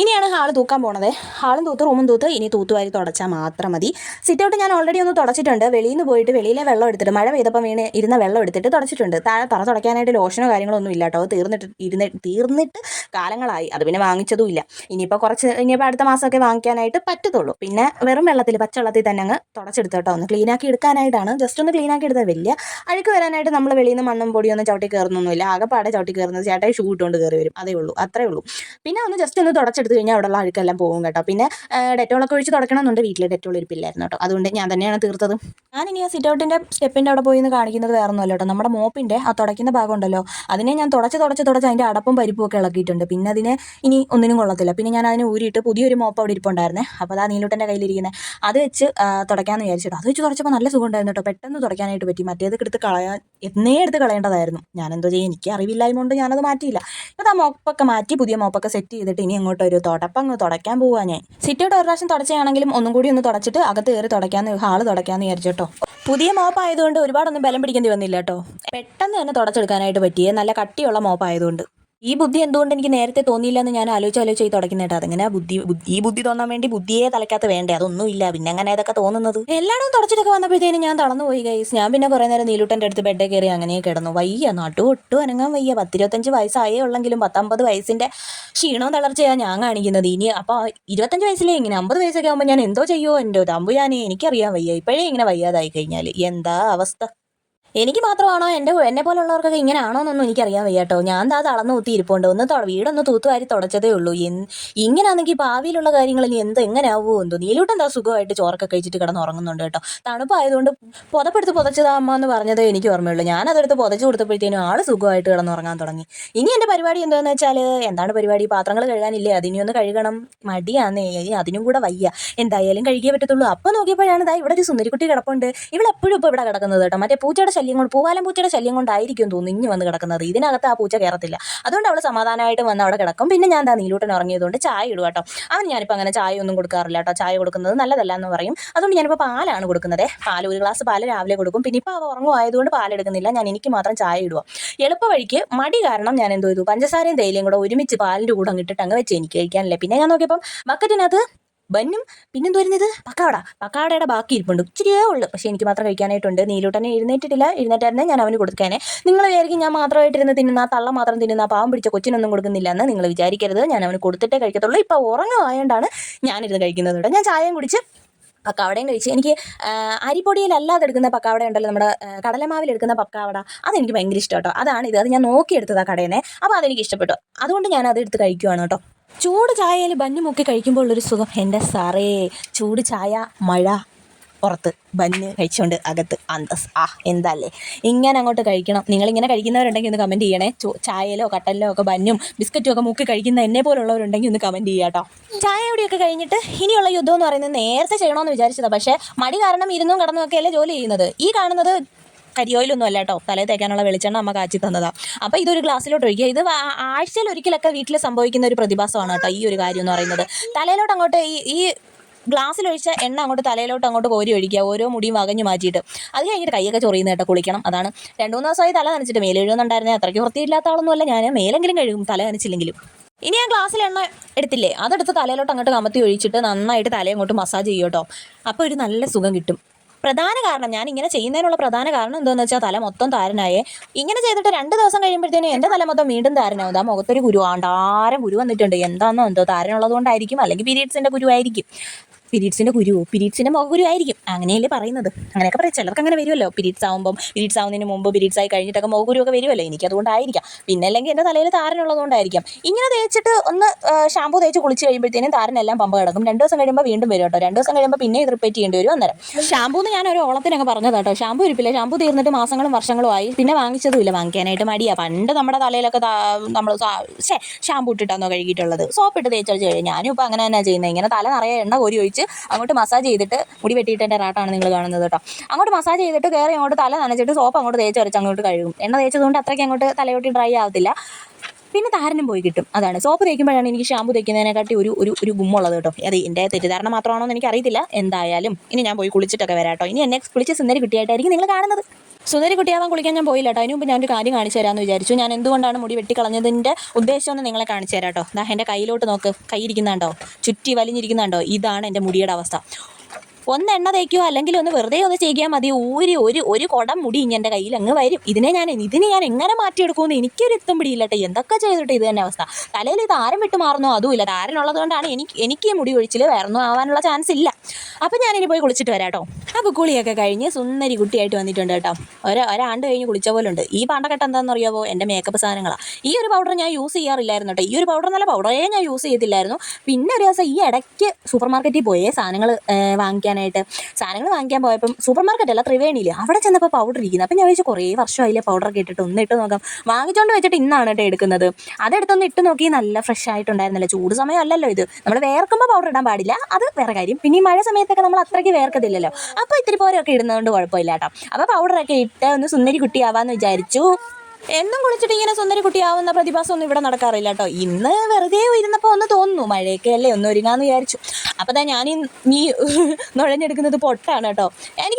ഇനിയാണ് ഹാൾ തൂക്കാൻ പോണത്. ഹാളും തൂത്ത് റൂമും തൂത്ത് ഇനി തൂത്തുവാരി തുടച്ചാൽ മാത്രം മതി. സിറ്റൗട്ട് ഞാൻ ഓൾറെഡി ഒന്ന് തുടച്ചിട്ടുണ്ട്. വെളിയിൽ നിന്ന് പോയിട്ട് വെളിയിലെ വെള്ളം എടുത്തിട്ട് മഴ പെയ്തപ്പോൾ വീണ് ഇരുന്ന വെള്ളം എടുത്തിട്ട് തുടച്ചിട്ടുണ്ട്. താഴെ തറ തുടയ്ക്കാനായിട്ട് ലോഷനോ കാര്യങ്ങളോ ഒന്നും ഇല്ല കേട്ടോ അത് തീർന്നിട്ട് ഇരുന്ന് തീർന്നിട്ട് കാലങ്ങളായി. അത് പിന്നെ വാങ്ങിച്ചതും ഇല്ല. ഇനിയിപ്പോൾ കുറച്ച് ഇനിയിപ്പോൾ അടുത്ത മാസമൊക്കെ വാങ്ങിക്കാനായിട്ട് പറ്റത്തുള്ളൂ. പിന്നെ വെറും വെള്ളത്തിൽ പച്ചവെള്ളത്തിൽ തന്നെ അങ്ങ് തുടച്ചെടുത്ത് കേട്ടോ. ഒന്ന് ക്ലീനാക്കി എടുക്കാനായിട്ടാണ്. ജസ്റ്റ് ഒന്ന് ക്ലീനാക്കി എടുത്താൽ വലിയ അഴുക്ക് വരാനായിട്ട് നമ്മൾ വെളിയിൽ നിന്ന് മണ്ണും പൊടിയൊന്നും ചവിട്ടി കയറുന്നൊന്നുമില്ല. ആകെപ്പാടെ ചവിട്ടി കയറുന്നത് ചേട്ടായി ഷൂ ഇട്ടുകൊണ്ട് കയറി വരും. അതേ ഉള്ളൂ. അത്രേ ഉള്ളൂ. പിന്നെ ഒന്ന് ജസ്റ്റ് ഒന്ന് തുടച്ചെടുത്ത് കഴിഞ്ഞാൽ അവിടെയുള്ള അഴുക്കെല്ലാം പോകും കേട്ടോ. പിന്നെ ഡെറ്റോളൊക്കെ ഒഴിച്ച് തുടക്കണമെന്നുണ്ട്. വീട്ടിൽ ഡെറ്റോൾ ഇരിപ്പില്ലായിരുന്നു കേട്ടോ. അതുകൊണ്ട് ഞാൻ തന്നെയാണ് തീർത്തത്. ഞാനിനി ആ സിറ്റ് ഔട്ടിന്റെ സ്റ്റെപ്പിന്റെ അവിടെ പോയി എന്ന് കാണിക്കുന്നത് വേറെ ഒന്നുമല്ല കേട്ടോ. നമ്മുടെ മോപ്പിന്റെ ആ തുടയ്ക്കുന്ന ഭാഗം ഉണ്ടല്ലോ അതിനെ ഞാൻ തുടച്ച് തുടച്ച് തുടച്ച് അതിന്റെ അടപ്പും പരിപ്പും ഒക്കെ ഇളക്കിയിട്ടുണ്ട്. പിന്നെ അതിനെ ഇനി ഒന്നിനും കൊള്ളത്തില്ല. പിന്നെ ഞാൻ അതിനെ ഊരിയിട്ട് പുതിയൊരു മോപ്പ് അവിടെ ഇരിപ്പുണ്ടായിരുന്നേ. അപ്പോൾ അതാ നീലൂട്ടന്റെ കയ്യിലിരിക്കുന്നത് അത് വെച്ച് തുടയ്ക്കാമെന്ന് വിചാരിച്ചിട്ട്. അത് വെച്ച് തുടച്ചപ്പോൾ നല്ല സുഖമുണ്ടായിരുന്നു കേട്ടോ. പെട്ടെന്ന് തുടയ്ക്കാനായിട്ട് പറ്റി. മറ്റേത് എടുത്ത് കളയാൻ എന്നേ എടുത്ത് കളയേണ്ടതായിരുന്നു. ഞാൻ എന്തോ ചെയ്യും? എനിക്ക് അറിവില്ലായ്മ കൊണ്ട് ഞാനത് മാറ്റിയില്ല. അപ്പോൾ ആ മോപ്പൊക്കെ മാറ്റി പുതിയ മോപ്പൊക്കെ സെറ്റ് ചെയ്തിട്ട് ഇനി അങ്ങോട്ട് ഒരു തുടപ്പം അങ്ങ് തുടയ്ക്കാൻ പോവാ ഞാൻ. സിറ്റോട്ട് ഒരു പ്രാവശ്യം തുടച്ചയാണെങ്കിലും ഒന്നും കൂടി ഒന്ന് തുടച്ചിട്ട് അകത്ത് കയറി തുടയ്ക്കാന്ന് ഹാൾ തുടയ്ക്കാന്ന് വിചാരിച്ചു കേട്ടോ. പുതിയ മോപ്പ് ആയതുകൊണ്ട് ഒരുപാടൊന്നും ബലം പിടിക്കേണ്ടി വന്നില്ല കേട്ടോ. പെട്ടെന്ന് തന്നെ തുടച്ചെടുക്കാനായിട്ട് പറ്റിയേ. നല്ല കട്ടിയുള്ള മോപ്പ് ആയതുകൊണ്ട് ഈ ബുദ്ധി എന്തുകൊണ്ട് എനിക്ക് നേരത്തെ തോന്നിയില്ല എന്ന് ഞാൻ ആലോചിച്ച് ആലോചിച്ച് തുടയ്ക്കുന്നേട്ടോ അതങ്ങനെ ബുദ്ധി ഈ ബുദ്ധി തോന്നാൻ വേണ്ടി ബുദ്ധിയെ തലക്കകത്ത് വേണ്ടേ? അതൊന്നും ഇല്ല പിന്നെ അങ്ങനെ ഇതൊക്കെ തോന്നുന്നത്? എല്ലായിടവും തുടച്ചിട്ടൊക്കെ വന്നപ്പോഴത്തേനും ഞാൻ തളർന്നു പോയി ഗൈസ് ഞാൻ പിന്നെ കുറേ നേരം നീലൂട്ടന്റെ അടുത്ത് ബെഡ് കയറി അങ്ങനെ കിടന്നു. വയ്യ നാട്ടു ഒട്ടും അനങ്ങാൻ വയ്യ. പത്തിരുപത്തഞ്ച് വയസ്സായേ ഉള്ളെങ്കിലും പത്തമ്പത് വയസ്സിന്റെ ക്ഷീണവും തളർച്ചയാണ് ഞാൻ കാണിക്കുന്നത്. ഇനി അപ്പോൾ ഇരുപത്തഞ്ച് വയസ്സിലേ ഇങ്ങനെ അമ്പത് വയസ്സൊക്കെ ആകുമ്പോൾ ഞാൻ എന്തോ ചെയ്യുമോ എന്റെ ഞാൻ എനിക്കറിയാൻ വയ്യ. ഇപ്പോഴേ ഇങ്ങനെ വയ്യാതായി കഴിഞ്ഞാൽ എന്താ അവസ്ഥ? എനിക്ക് മാത്രമാണോ എന്റെ എന്നെ പോലുള്ളവർക്കൊക്കെ ഇങ്ങനെ ആണോ എന്നൊന്നും എനിക്കറിയാൻ വയ്യ കേട്ടോ ഞാൻ ദാ തളർന്ന് കുത്തി ഇരിപ്പുണ്ട് ഒന്ന് വീടൊന്ന് തൂത്തുവാരി തുടച്ചതേ ഉള്ളൂ. ഇങ്ങനെയാണെങ്കിൽ ഭാവിയിലുള്ള കാര്യങ്ങൾ ഇനി എന്ത് എങ്ങനെ ആവുമോ എന്തോ. നീലൂട്ടൻ എന്താ സുഖമായിട്ട് ചോറൊക്കെ കഴിച്ചിട്ട് കിടന്ന് ഉറങ്ങുന്നുണ്ട് കേട്ടോ. തണുപ്പായതുകൊണ്ട് പുതപ്പെടുത്ത് പുതച്ചതാ അമ്മ എന്ന് പറഞ്ഞതേ എനിക്ക് ഓർമ്മയുള്ളൂ. ഞാൻ അതെടുത്ത് പുതച്ച് കൊടുത്തപ്പോഴത്തേനും ആൾ സുഖമായിട്ട് കിടന്ന് ഉറങ്ങാൻ തുടങ്ങി. ഇനി എന്റെ പരിപാടി എന്താണെന്ന് വെച്ചാൽ എന്താണ് പരിപാടി? പാത്രങ്ങൾ കഴുകാനില്ലേ? അതിനി ഒന്ന് കഴുകണം. മടിയാന്നേ. അതിനും കൂടെ വയ്യ. എന്തായാലും കഴുകിയേ പറ്റത്തുള്ളൂ. അപ്പോൾ നോക്കിയപ്പോഴാണ് ഇതാ ഇവിടെ ഒരു സുന്ദരിക്കുട്ടി കിടപ്പുണ്ട്. ഇവളെപ്പോഴും ഇപ്പോൾ ഇവിടെ കിടക്കുന്നത് കേട്ടോ. മറ്റേ പൂച്ചയുടെ ശല്യം കൊണ്ട് പൂവാലം പൂച്ചയുടെ ശല്യം കൊണ്ടായിരിക്കും തോന്നുന്നു ഇഞ്ഞു വന്ന് കിടക്കുന്നത്. ഇതിനകത്ത് ആ പൂച്ച കയറത്തില്ല അതുകൊണ്ട് അവൾ സമാധാനമായിട്ട് വന്ന് അവിടെ കിടക്കും. പിന്നെ ഞാൻ എന്താ നീലൂട്ടൻ ഉറങ്ങിയതുകൊണ്ട് ചായ ഇടുക കേട്ടോ. അവൻ ഞാനിപ്പോൾ അങ്ങനെ ചായ ഒന്നും കൊടുക്കാറില്ല കേട്ടോ. ചായ കൊടുക്കുന്നത് നല്ലതല്ല എന്ന് പറയും. അതുകൊണ്ട് ഞാനിപ്പോൾ പാലാണ് കൊടുക്കുന്നത്. പാൽ ഒരു ഗ്ലാസ് പാൽ രാവിലെ കൊടുക്കും. പിന്നെ ഇപ്പോൾ അവ ഉറങ്ങുമായതുകൊണ്ട് പാലെടുക്കുന്നില്ല ഞാൻ എനിക്ക് മാത്രം ചായ ഇടുക എളുപ്പ വഴിക്ക് മടി കാരണം ഞാൻ എന്തോ ചെയ്തു? പഞ്ചസാരയും തേയിലയും കൂടെ ഒരുമിച്ച് പാലിന്റെ കൂടെ അങ്ങിട്ടിട്ട് അങ്ങ് വെച്ച് എനിക്ക് കഴിക്കാനില്ല. പിന്നെ ഞാൻ നോക്കിയപ്പം ബക്കറ്റിനകത്ത് ബന്നും പിന്നെന്ത് വരുന്നത്? പക്കാവട. പക്കാവടയുടെ ബാക്കി ഇരിപ്പുണ്ട്. ഇച്ചിരിയേ ഉള്ളൂ. പക്ഷേ എനിക്ക് മാത്രം കഴിക്കാനായിട്ടുണ്ട്. നീലൂട്ടനെ എഴുന്നേറ്റിട്ടില്ല. എഴുന്നേറ്റായിരുന്നേ ഞാൻ അവന് കൊടുക്കാനേ. നിങ്ങൾ വിചാരിക്കും ഞാൻ മാത്രമായിട്ടിരുന്ന് തിന്നുന്ന തള്ള മാത്രം തിന്നുന്ന പാവം പിടിച്ച കൊച്ചിനൊന്നും കൊടുക്കുന്നില്ല എന്ന് നിങ്ങൾ വിചാരിക്കരുത്. ഞാൻ അവന് കൊടുത്തിട്ടേ കഴിക്കത്തുള്ളൂ. ഇപ്പോൾ ഉറങ്ങുമായതുകൊണ്ടാണ് ഞാനിരുന്ന് കഴിക്കുന്നത് കേട്ടോ. ഞാൻ ചായയും കുടിച്ച് പക്കാവടയും കഴിച്ച് എനിക്ക് അരിപ്പൊടിയിലല്ലാതെ എടുക്കുന്ന പക്കാവട ഉണ്ടല്ലോ. നമ്മുടെ കടലമാവിൽ എടുക്കുന്ന പക്കാവട. അതെനിക്ക് ഭയങ്കര ഇഷ്ടം കേട്ടോ. അതാണ് ഇത്. അത് ഞാൻ നോക്കിയെടുത്തതാണ് കടയിൽ നിന്ന് അപ്പോൾ അതെനിക്ക് ഇഷ്ടപ്പെട്ടു. അതുകൊണ്ട് ഞാൻ അത് എടുത്ത് കഴിക്കുവാണ് കേട്ടോ. ചൂട് ചായയിൽ ബന്നു മുക്കി കഴിക്കുമ്പോൾ ഒരു സുഖം. എന്റെ സാറേ ചൂട് ചായ മഴ പുറത്ത് ബന്ന് കഴിച്ചുകൊണ്ട് അകത്ത് അന്തസ് ആ എന്താല്ലേ? ഇങ്ങനെ അങ്ങോട്ട് കഴിക്കണം. നിങ്ങളിങ്ങനെ കഴിക്കുന്നവരുണ്ടെങ്കിൽ ഒന്ന് കമന്റ് ചെയ്യണേ. ചായയിലോ കട്ടലിലോ ഒക്കെ ബന്നും ബിസ്ക്കറ്റും ഒക്കെ മുക്കി കഴിക്കുന്ന എന്നെ പോലുള്ളവരുണ്ടെങ്കിൽ ഒന്ന് കമന്റ് ചെയ്യുക കേട്ടോ ചായ ഇവിടെയൊക്കെ കഴിഞ്ഞിട്ട് ഇനിയുള്ള യുദ്ധം എന്ന് പറയുന്നത് നേരത്തെ ചെയ്യണമെന്ന് വിചാരിച്ചതാണ് പക്ഷേ മടി കാരണം ഇരുന്നും കടന്നും ഒക്കെയല്ലേ ജോലി ചെയ്യുന്നത്? ഈ കാണുന്നത് കരിയോയിലൊന്നും അല്ല കേട്ടോ. തലയിൽ തേക്കാനുള്ള വെളിച്ചെണ്ണ അമ്മ കാച്ചി തന്നതാ. അപ്പോൾ ഇതൊരു ഗ്ലാസ്സിലോട്ട് ഒഴിക്കുക. ഇത് ആഴ്ചയിൽ ഒരിക്കലൊക്കെ വീട്ടിൽ സംഭവിക്കുന്ന ഒരു പ്രതിഭാസമാണ് കേട്ടോ ഈ ഒരു കാര്യം എന്ന് പറയുന്നത്. തലയിലോട്ട് അങ്ങോട്ട് ഈ ഈ ഗ്ലാസ്സിലൊഴിച്ച എണ്ണ അങ്ങോട്ട് തലയിലോട്ട് അങ്ങോട്ട് കോരി ഒഴിക്കുക. ഓരോ മുടിയും വകഞ്ഞു മാറ്റിയിട്ട്. അത് കഴിഞ്ഞിട്ട് കൈയൊക്കെ ചൊറിയുന്ന കേട്ടോ കുളിക്കണം. അതാണ്. രണ്ട് മൂന്ന് ദിവസമായി തല നനച്ചിട്ട് മേലെ എഴുതുന്നുണ്ടായിരുന്നേ അത്രയ്ക്ക് വൃത്തിയില്ലാത്ത ആളൊന്നുമല്ല ഞാൻ മേലെങ്കിലും കഴുകും. തല നനച്ചില്ലെങ്കിലും. ഇനി ഞാൻ ഗ്ലാസ്സിൽ എണ്ണ എടുത്തില്ലേ? അതെടുത്ത് തലയിലോട്ട് അങ്ങോട്ട് കമത്തി ഒഴിച്ചിട്ട് നന്നായിട്ട് തലയെ അങ്ങോട്ട് മസാജ് ചെയ്യും കേട്ടോ. അപ്പോൾ ഒരു നല്ല സുഖം കിട്ടും. പ്രധാന കാരണം ഞാൻ ഇങ്ങനെ ചെയ്യുന്നതിനുള്ള പ്രധാന കാരണം എന്താണെന്ന് വെച്ചാൽ തല മൊത്തം താരനായേ. ഇങ്ങനെ ചെയ്തിട്ട് രണ്ട് ദിവസം കഴിയുമ്പോഴത്തേനും എന്റെ തല മൊത്തം വീണ്ടും താരനാവും. ആ മുഖത്തൊരു ഗുരു ആണ്ടാരം ഗുരു വന്നിട്ടുണ്ട്. എന്താണെന്നോ എന്തോ താരനുള്ളത് കൊണ്ടായിരിക്കും അല്ലെങ്കിൽ പീരീഡ്സിന്റെ കുരു ആയിരിക്കും പീരീഡ്സിന്റെ കുരുവോ പിരീഡ്സിന്റെ മുഖകുരു ആയിരിക്കും അങ്ങനെയല്ലേ പറയുന്നത്. അങ്ങനെയൊക്കെ പറയാം. ചിലർക്ക് അങ്ങനെ വരുമല്ലോ. പീരീഡ്സ് ആകുമ്പം പീരീഡ്സ് ആവുന്നതിന് മുമ്പ് പീരീഡ്സ് ആയി കഴിഞ്ഞിട്ടൊക്കെ ഒക്കെ വരുമല്ലോ. എനിക്ക് അതുകൊണ്ടായിരിക്കാം പിന്നെ അല്ലെങ്കിൽ എന്റെ തലയിൽ താരനുള്ളതുകൊണ്ടായിരിക്കാം. ഇങ്ങനെ തേച്ചിട്ട് ഒന്ന് ഷാമ്പു തേച്ച് കുളിച്ച് കഴിയുമ്പോഴത്തേനും താരനെല്ലാം പമ്പ കിടക്കും. രണ്ട് ദിവസം കഴിയുമ്പോൾ വീണ്ടും വരും കേട്ടോ. രണ്ട് ദിവസം കഴിയുമ്പോൾ പിന്നെ ഇത് റിപ്പീറ്റ് ചെയ്യേണ്ടി വരും അന്നേരം. ഷാമ്പൂ എന്ന് ഞാൻ ഒരു ഓളത്തിനൊക്കെ പറഞ്ഞത് കേട്ടോ. ഷാമ്പൂ ഇരിപ്പില്ല. ഷാമ്പൂ തീർന്നിട്ട് മാസങ്ങളും വർഷങ്ങളും ആയി. പിന്നെ വാങ്ങിച്ചതുമില്ല. വാങ്ങിക്കാനായിട്ട് മടിയാ. പണ്ട് നമ്മുടെ തലയിലൊക്കെ നമ്മൾ ഷാമ്പൂ ഇട്ടിട്ടാണോ കഴുകിയിട്ടുള്ളത്. സോപ്പ് ഇട്ട് തേച്ചടിച്ച് കഴിഞ്ഞാൽ ഞാനും ഇപ്പോൾ അങ്ങനെ തന്നെ ചെയ്യുന്നത് ഇങ്ങനെ തല നിറയെ എണ്ണ കോരി ഒഴിച്ച് അങ്ങോട്ട് മസാജ് ചെയ്തിട്ട് മുടി വെട്ടിയിട്ട് എന്റെ റാട്ടാണ് നിങ്ങൾ കാണുന്നത് കേട്ടോ. അങ്ങോട്ട് മസാജ് ചെയ്തിട്ട് കയറി അങ്ങോട്ട് തല നനച്ചിട്ട് സോപ്പ് അങ്ങോട്ട് തേച്ച് വരച്ച് അങ്ങോട്ട് കഴുകും. എണ്ണ തേച്ചതുകൊണ്ട് അത്രയ്ക്ക് അങ്ങോട്ട് തലയോട്ടി ഡ്രൈ ആവത്തില്ല. പിന്നെ താരനും പോയി കിട്ടും. അതാണ്. സോപ്പ് തേക്കുമ്പോഴാണ് എനിക്ക് ഷാമ്പു തേക്കുന്നതിനെക്കാട്ടി ഒരു ഒരു ഒരു ഗുമ്മുള്ളത് കേട്ടോ. അത് എന്റെ തെറ്റിദ്ധാരണ മാത്രമാണോ എന്ന് എനിക്കറിയത്തില്ല. എന്തായാലും ഇനി ഞാൻ പോയി കുളിച്ചിട്ടൊക്കെ വരാം കേട്ടോ. ഇനി എന്നെ കുളിച്ച് സുന്ദരി കുട്ടിയായിട്ടായിരിക്കും നിങ്ങൾ കാണുന്നത്. സുന്ദരി കുട്ടിയാവാൻ കുളിക്കാൻ ഞാൻ പോയില്ല കേട്ടോ അതിന് മുമ്പ് ഞാനൊരു കാര്യം കാണിച്ചു തരാമെന്ന് വിചാരിച്ചു. ഞാൻ എന്തുകൊണ്ടാണ് മുടി വെട്ടിക്കളഞ്ഞതിന്റെ ഉദ്ദേശം ഒന്ന് നിങ്ങളെ കാണിച്ചു തരാം കേട്ടോ എന്റെ കയ്യിലോട്ട് നോക്ക്. കൈ ഇരിക്കുന്നുണ്ടോ? ചുറ്റി വലിഞ്ഞിരിക്കുന്നുണ്ടോ? ഇതാണ് എന്റെ മുടിയുടെ അവസ്ഥ. ഒന്ന് എണ്ണ തേക്കുകയോ അല്ലെങ്കിൽ ഒന്ന് വെറുതെ ഒന്ന് ചെയ്യാൻ മതി. ഊരി ഒരു ഒരു കുടം മുടി എന്റെ കയ്യിൽ അങ്ങ് വരും. ഇതിനെ ഞാൻ ഇതിനെ ഞാൻ എങ്ങനെ മാറ്റിയെടുക്കുമെന്ന് എനിക്കൊരു എത്തും പിടിയില്ലട്ടെ എന്തൊക്കെ ചെയ്തിട്ട് ഇത് തന്നെ അവസ്ഥ? തലയിൽ ഇത് ആരം വിട്ട് മാറുന്നോ? അതുമില്ല. താരനുള്ളത് കൊണ്ടാണ് എനിക്ക് എനിക്ക് മുടി ഒഴിച്ചിൽ വേറൊന്നും ആവാനുള്ള ചാൻസ് ഇല്ല. അപ്പം ഞാനിനി പോയി കുളിച്ചിട്ട് വരാം കേട്ടോ. അപ്പോൾ കുളിയൊക്കെ കഴിഞ്ഞ് സുന്ദരി കുട്ടിയായിട്ട് വന്നിട്ടുണ്ട് കേട്ടോ. ഒരു ഒരാണ്ട് കഴിഞ്ഞ് കുളിച്ച പോലെ ഉണ്ട്. ഈ പാണ്ടക്കെട്ട് എന്താണെന്ന് അറിയാമോ എന്റെ മേക്കപ്പ് സാധനങ്ങളാണ് ഈ ഒരു പൗഡർ ഞാൻ യൂസ് ചെയ്യാറില്ലായിരുന്നു കേട്ടോ. ഈ ഒരു പൗഡർ നല്ല പൗഡറേ ഞാൻ യൂസ് ചെയ്തില്ലായിരുന്നു. പിന്നെ ഒരു ദിവസം ഈ ഇടയ്ക്ക് സൂപ്പർ മാർക്കറ്റിൽ പോയേ സാധനങ്ങൾ വാങ്ങിക്കാനായിട്ട്. സാധനങ്ങൾ വാങ്ങിക്കാൻ പോയപ്പം സൂപ്പർ മാർക്കറ്റ് അല്ല ത്രിവേണിയിൽ അവിടെ ചെന്നപ്പോൾ പൗഡർ ഇരിക്കുന്നത് അപ്പം ഞാൻ വിചാരിച്ചു കുറേ വർഷമായില്ലേ പൗഡർ ഇട്ടിട്ട്? ഒന്ന് ഇട്ട് നോക്കാം. വാങ്ങിച്ചുകൊണ്ട് വെച്ചിട്ട് ഇന്നാണ് കേട്ടോ എടുക്കുന്നത്. അതെടുത്തൊന്ന് ഇട്ട് നോക്കി നല്ല ഫ്രഷ് ആയിട്ടുണ്ടായിരുന്നില്ല. ചൂട് സമയമല്ലല്ലോ ഇത്. നമ്മൾ വേർക്കുമ്പോൾ പൗഡർ ഇടാൻ പാടില്ല. അത് വേറെ കാര്യം. പിന്നെ ഈ മഴ സമയത്തൊക്കെ നമ്മൾ അത്രയ്ക്ക് വേർക്കത്തില്ലല്ലോ. അപ്പോൾ ഇത്തിരി പോരൊക്കെ ഇടുന്നതുകൊണ്ട് കുഴപ്പമില്ല കേട്ടോ അപ്പോൾ പൗഡറൊക്കെ ഇട്ട് ഒന്ന് സുന്ദരി കുട്ടിയാവാന്ന് വിചാരിച്ചു. എന്നും കുളിച്ചിട്ട് ഇങ്ങനെ സുന്ദരി കുട്ടിയാവുന്ന പ്രതിഭാസം ഒന്നും ഇവിടെ നടക്കാറില്ല കേട്ടോ. ഇന്ന് വെറുതെ ഇരുന്നപ്പോൾ ഒന്ന് തോന്നുന്നു മഴയൊക്കെ അല്ലേ ഒന്ന് ഒരുങ്ങാന്ന് വിചാരിച്ചു. അപ്പോൾ ഞാൻ നീ നുഴഞ്ഞെടുക്കുന്നത് പൊട്ടാണ് കേട്ടോ.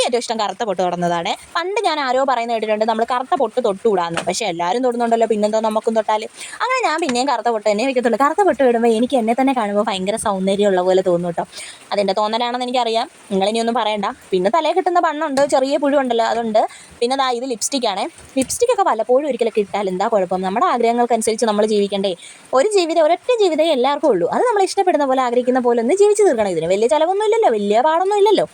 ഏറ്റവും ഇഷ്ടം കറുത്ത പൊട്ട് തൊടുന്നതാണ്. പണ്ട് ഞാൻ ആരോ പറയുന്ന കേട്ടിട്ടുണ്ട് നമ്മൾ കറുത്ത പൊട്ട് തൊട്ടുകൂടാന്ന് പക്ഷെ എല്ലാവരും തൊടുന്നുണ്ടല്ലോ പിന്നെന്തോ നമുക്കും തൊട്ടാൽ അങ്ങനെ ഞാൻ പിന്നെയും കറുത്ത പൊട്ട് തന്നെ വെക്കത്തുള്ളൂ. കറുത്ത പൊട്ട് ഇടുമ്പോൾ എനിക്ക് എന്നെ തന്നെ കാണുമ്പോൾ ഭയങ്കര സൗന്ദര്യമുള്ള പോലെ തോന്നും കേട്ടോ അതിന്റെ തോന്നലാണെന്ന് എനിക്കറിയാം. നിങ്ങളിനിയൊന്നും പറയണ്ട. പിന്നെ തലയിൽ കിട്ടുന്ന പണ്ണുണ്ട് ചെറിയ പുഴുണ്ടല്ലോ അതുണ്ട്. പിന്നെ ദാ ഇത് ലിപ്സ്റ്റിക്കാണ് ലിപ്സ്റ്റിക്കൊക്കെ പലപ്പോഴും ഒരിക്കലൊക്കെ ഇട്ടാൽ എന്താ കുഴപ്പം? നമ്മുടെ ആഗ്രഹങ്ങൾക്കനുസരിച്ച് നമ്മൾ ജീവിക്കണ്ടേ. ഒരു ജീവിതം ഒരൊറ്റ ജീവിതമേ എല്ലാവർക്കും ഉള്ളൂ. അത് നമ്മൾ ഇഷ്ടപ്പെടുന്ന പോലെ ആഗ്രഹിക്കുന്ന പോലെ ഒന്ന് ജീവിച്ച് തീർക്കണം. ഇതിന് വലിയ ചിലവൊന്നും ഇല്ലല്ലോ വലിയ പാടൊന്നും ഇല്ലല്ലോ.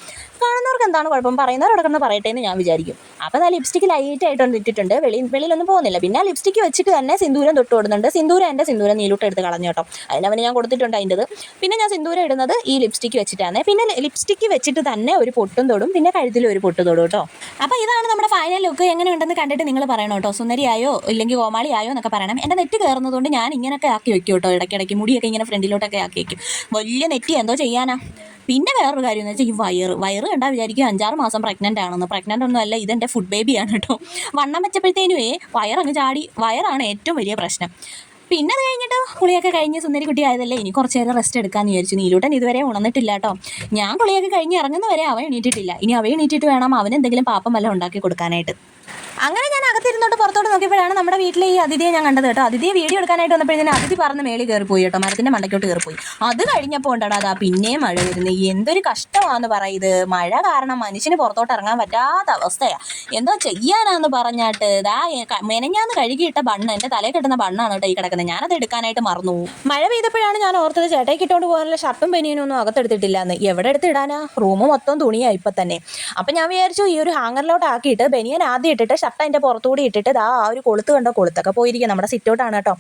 കാണുന്നവർക്ക് എന്താണ് കുഴപ്പം? പറയുന്നവർ കിടന്ന് പറയട്ടെ എന്ന് ഞാൻ വിചാരിക്കും. അപ്പോൾ ആ ലിപ്സ്റ്റിക്ക് ലൈറ്റ് ആയിട്ടൊന്ന് ഇട്ടിട്ടുണ്ട്. വെളി വെളിയിലൊന്നും പോകുന്നില്ല. പിന്നെ ആ ലിപ്സ്റ്റിക്ക് വെച്ചിട്ട് തന്നെ സിന്ദൂരം തൊട്ട് ഓടുന്നുണ്ട് സിന്ദൂരം എന്റെ സിന്ദൂരം നീലൂട്ട് എടുത്ത് കളഞ്ഞു കേട്ടോ. അതിനവന് ഞാൻ കൊടുത്തിട്ടുണ്ട് അതിന്റെത് പിന്നെ ഞാൻ സിന്ദൂരം ഇടുന്നത് ഈ ലിപ്സ്റ്റിക്ക് വെച്ചിട്ടാണ്. പിന്നെ ലിപ്സ്റ്റിക്ക് വെച്ചിട്ട് തന്നെ ഒരു പൊട്ടും തൊടും. പിന്നെ കഴുത്തിൽ ഒരു പൊട്ട് തൊടും കേട്ടോ. അപ്പോൾ ഇതാണ് നമ്മുടെ ഫൈനൽ ലുക്ക് എങ്ങനെ ഉണ്ടെന്ന് കണ്ടിട്ട് നിങ്ങൾ പറയണം കേട്ടോ. സുന്ദരിയായോ ഇല്ലെങ്കിൽ കോമാളിയായോ എന്നൊക്കെ പറയണം. എന്റെ നെറ്റ് കയറുന്നതുകൊണ്ട് ഞാൻ ഇങ്ങനെയൊക്കെ ആക്കി വെക്കും കേട്ടോ. ഇടയ്ക്കിടയ്ക്ക് മുടിയൊക്കെ ഇങ്ങനെ ഫ്രണ്ടിലോട്ടൊക്കെ ആക്കി വെക്കും. വലിയ നെറ്റി എന്തോ ചെയ്യാനാ. പിന്നെ വേറൊരു കാര്യം എന്ന് വെച്ചാൽ ഈ വയറ്. വയറ് കണ്ടാൽ വിചാരിക്കും അഞ്ചാറ് മാസം പ്രഗ്നന്റ് ആണെന്ന്. പ്രഗ്നന്റ് ഒന്നും അല്ല ഇതെന്റെ ഫുഡ് ബേബിയാണ് കേട്ടോ വണ്ണം വെച്ചപ്പോഴത്തേനുവേ വയറങ്ങ് ചാടി വയറാണ് ഏറ്റവും വലിയ പ്രശ്നം. പിന്നെ അത് കഴിഞ്ഞിട്ട് കുളിയൊക്കെ കഴിഞ്ഞ് സുന്ദരി കുട്ടി ആയതല്ലേ ഇനി കുറച്ച് നേരം റെസ്റ്റ് എടുക്കാമെന്ന് വിചാരിച്ചു. നീലൂട്ടൻ ഇതുവരെ ഉണർന്നിട്ടില്ല കേട്ടോ ഞാൻ കുളിയൊക്കെ കഴിഞ്ഞ് ഇറങ്ങുന്നവരെ അവൻ എണീറ്റിട്ടില്ല. ഇനി അവൻ എണീറ്റിട്ട് വേണം അവൻ എന്തെങ്കിലും പാപ്പം വല്ലതും ഉണ്ടാക്കി കൊടുക്കാനായിട്ട്. അങ്ങനെ ഞാൻ അകത്തിരുന്നോട്ട് പുറത്തോട്ട് നോക്കിയപ്പോഴാണ് നമ്മുടെ വീട്ടിലെ ഈ അതിഥിയെ ഞാൻ കണ്ടത് കേട്ടോ. അതിഥിയെ വീഡിയോ എടുക്കാനായിട്ട് വന്നപ്പോഴത്തേനും അതിഥി പറഞ്ഞ് മേളിൽ കയറി പോയി കേട്ടോ. മരത്തിന്റെ മണ്ടയ്ക്കോട്ട് പോയി അത് കഴിഞ്ഞപ്പോൾ ഉണ്ടാടാ അതാ പിന്നെയും മഴ വരുന്നത് എന്തൊരു കഷ്ടമാണെന്ന് പറയുന്നത് മഴ കാരണം മനുഷ്യന് പുറത്തോട്ട് ഇറങ്ങാൻ പറ്റാത്ത അവസ്ഥയാ. എന്തോ ചെയ്യാനാന്ന് പറഞ്ഞാട്ട് ഇതാ മെനഞ്ഞാന്ന് കഴുകിയിട്ട ബണ്ണ് എന്റെ തലയിൽ കിട്ടുന്ന ബണ്ണാണ് കേട്ടോ ഈ കിടക്കുന്നത്. ഞാനത് എടുക്കാനായിട്ട് മറന്നു. മഴ പെയ്തപ്പോഴാണ് ഞാൻ ഓർത്തത് ചേട്ടയ്ക്ക് ഇട്ടുകൊണ്ട് പോകാനുള്ള ഷർട്ടും ബനിയനും ഒന്നും അകത്തെടുത്തിട്ടില്ല എന്ന് എവിടെ എടുത്ത് ഇടാനാ? റൂം മൊത്തം തുണിയാ ഇപ്പം തന്നെ അപ്പം ഞാൻ വിചാരിച്ചു ഈ ഒരു ഹാങ്ങറിലോട്ട് ആക്കിയിട്ട് ബനിയൻ ആദ്യം ഇട്ടിട്ട് ഷർട്ട് അതിന്റെ പുറത്തുകൂടി ഇട്ടിട്ട് ദാ ആ ഒരു കൊളുത്ത് കണ്ടോ? കൊളുത്തൊക്കെ പോയിരിക്കും നമ്മുടെ സിറ്റൗട്ടാണ് കേട്ടോ.